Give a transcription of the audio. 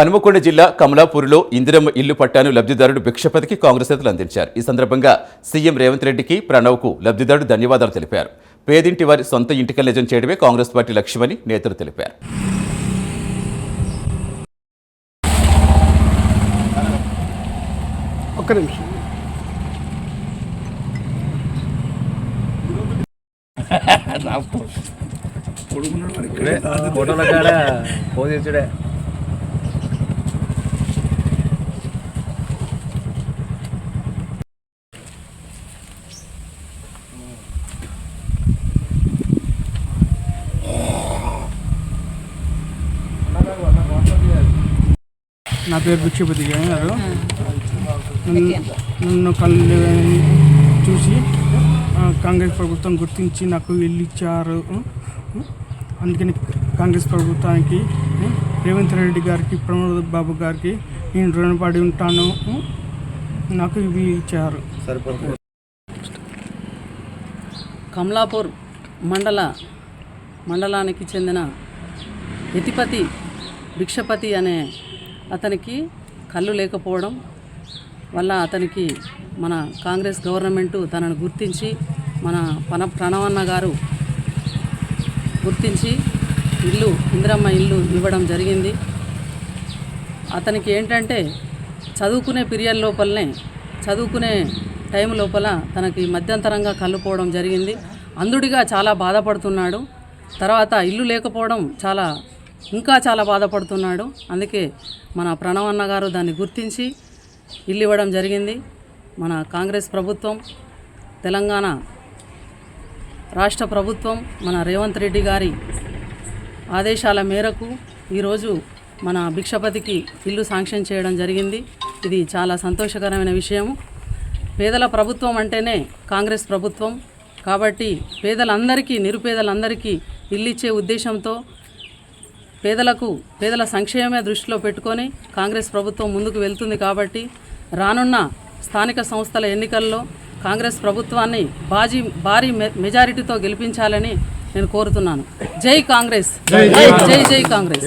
హనుమకొండ జిల్లా కమలాపూర్లో ఇందిరమ్మ ఇల్లు పట్టాను లబ్ధిదారుడు భిక్షపతికి కాంగ్రెస్ నేతలు అందించారు. ఈ సందర్భంగా సీఎం రేవంత్ రెడ్డికి ప్రణవ్కు లబ్ధిదారుడు ధన్యవాదాలు తెలిపారు. పేదింటి వారి సొంత ఇంటికలు నిజం చేయడమే కాంగ్రెస్ పార్టీ లక్ష్యమని నేతలు తెలిపారు. ఒక్క నిమిషం. ఫోటోల కాడ పోజ్ నా పేరు భిక్షపతి గారు నన్ను కళ్ళు చూసి కాంగ్రెస్ ప్రభుత్వం గుర్తించి నాకు ఇల్లు ఇచ్చారు. అందుకని కాంగ్రెస్ ప్రభుత్వానికి రేవంత్ రెడ్డి గారికి ప్రమోద్ బాబు గారికి నేను రుణపడి ఉంటాను. నాకు ఇవి ఇచ్చారు. కమలాపూర్ మండల మండలానికి చెందిన యతిపతి భిక్షపతి అనే అతనికి కళ్ళు లేకపోవడం వల్ల అతనికి మన కాంగ్రెస్ గవర్నమెంటు తనను గుర్తించి మన పన ప్రణవన్న గారు గుర్తించి ఇల్లు ఇందిరమ్మ ఇల్లు ఇవ్వడం జరిగింది. అతనికి ఏంటంటే చదువుకునే పీరియడ్ లోపలనే చదువుకునే టైం లోపల తనకి మధ్యంతరంగా కళ్ళుపోవడం జరిగింది. అందుడిగా చాలా బాధపడుతున్నాడు. తర్వాత ఇల్లు లేకపోవడం చాలా ఇంకా చాలా బాధపడుతున్నాడు. అందుకే మన ప్రణవన్న గారు దాన్ని గుర్తించి ఇల్లు ఇవ్వడం జరిగింది. మన కాంగ్రెస్ ప్రభుత్వం తెలంగాణ రాష్ట్ర ప్రభుత్వం మన రేవంత్ రెడ్డి గారి ఆదేశాల మేరకు ఈరోజు మన భిక్షపతికి ఇల్లు శాంక్షన్ చేయడం జరిగింది. ఇది చాలా సంతోషకరమైన విషయం పేదల ప్రభుత్వం అంటేనే కాంగ్రెస్ ప్రభుత్వం. కాబట్టి పేదలందరికీ నిరుపేదలందరికీ ఇల్లు ఇచ్చే ఉద్దేశంతో పేదలకు పేదల సంక్షేమమే దృష్టిలో పెట్టుకొని కాంగ్రెస్ ప్రభుత్వం ముందుకు వెళ్తుంది కాబట్టి రానున్న స్థానిక సంస్థల ఎన్నికల్లో కాంగ్రెస్ ప్రభుత్వాన్ని బాజీ భారీ మె- మెజారిటీతో గెలిపించాలని నేను కోరుతున్నాను. జై కాంగ్రెస్. జై జై కాంగ్రెస్.